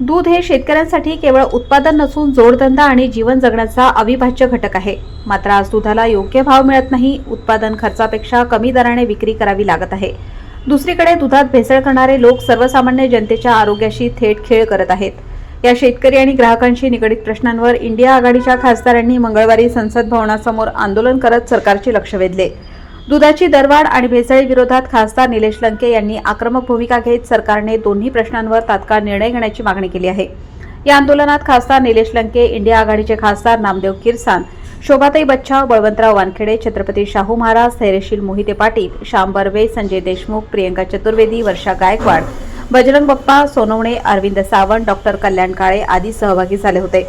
दूध हे शेतकऱ्यांसाठी केवळ उत्पादन नसून जोडधंदा आणि जीवन जगण्याचा अविभाज्य घटक आहे. मात्र आज दुधाला योग्य भाव मिळत नाही उत्पादन खर्चापेक्षा कमी दराने विक्री करावी लागत आहे. दुसरीकडे दुधात भेसळ करणारे लोक सर्वसामान्य जनतेच्या आरोग्याशी थेट खेळ करत आहेत. या शेतकरी आणि ग्राहकांशी निगडीत प्रश्नांवर इंडिया आघाडीच्या खासदारांनी मंगळवारी संसद भवनासमोर आंदोलन करत सरकारचे लक्ष वेधले. दुधाची दरवाढ आणि भेसळी विरोधात खासदार निलेश लंके यांनी आक्रमक भूमिका घेत सरकारने दोन्ही प्रश्नांवर तात्काळ निर्णय घेण्याची मागणी केली आहे. या आंदोलनात खासदार निलेश लंके इंडिया आघाडीचे खासदार नामदेव किरसान शोभाताई बच्चाव बळवंतराव वानखेडे छत्रपती शाहू महाराज धैर्यशील मोहिते पाटील श्याम बर्वे संजय देशमुख प्रियंका चतुर्वेदी वर्षा गायकवाड बजरंग बप्पा सोनवणे अरविंद सावंत डॉक्टर कल्याण काळे आदी सहभागी झाले होते.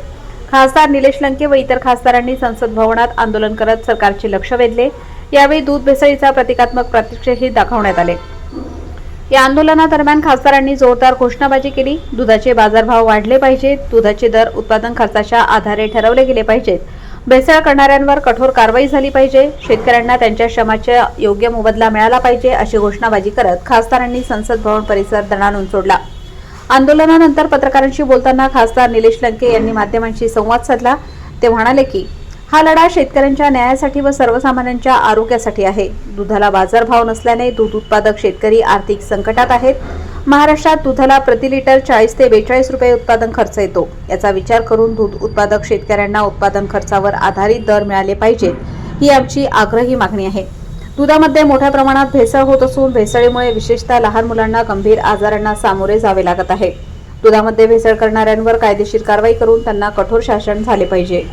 खासदार निलेश लंके व इतर खासदारांनी संसद भवनात आंदोलन करत सरकारचे लक्ष वेधले. यावेळी दूध भेसळीचा प्रतिकात्मक प्रात्यक्षिकही दाखवण्यात आले. या आंदोलनादरम्यान खासदारांनी जोरदार घोषणाबाजी केली. दुधाचे बाजारभाव वाढले पाहिजेत दुधाचे दर उत्पादन खर्चाच्या आधारे ठरवले गेले पाहिजेत. भेसळ करणाऱ्यांवर कठोर कारवाई झाली पाहिजे. शेतकऱ्यांना त्यांच्या श्रमाचा योग्य मोबदला मिळाला पाहिजे अशी घोषणाबाजी करत खासदारांनी संसद भवन परिसर दणाणून सोडला. आंदोलनानंतर पत्रकारांशी बोलताना खासदार निलेश लंके यांनी माध्यमांशी संवाद साधला. ते म्हणाले की हा लढा शेतकऱ्यांच्या न्यायासाठी व सर्वसामान्यांच्या आरोग्यासाठी आहे. दुधाला बाजारभाव नसल्याने दूध उत्पादक शेतकरी आर्थिक संकटात आहेत. महाराष्ट्रात दुधाला प्रति लिटर चाळीस ते बेचाळीस रुपये उत्पादन खर्च येतो. याचा विचार करून दूध उत्पादक शेतकऱ्यांना उत्पादन खर्चावर आधारित दर मिळाले पाहिजेत ही आमची आग्रही मागणी आहे. दुधामध्ये मोठ्या प्रमाणात भेसळ होत असून भेसळीमुळे विशेषतः लहान मुलांना गंभीर आजारांना सामोरे जावे लागत आहे. दुधामध्ये भेसळ करणाऱ्यांवर कायदेशीर कारवाई करून त्यांना कठोर शासन झाले पाहिजे.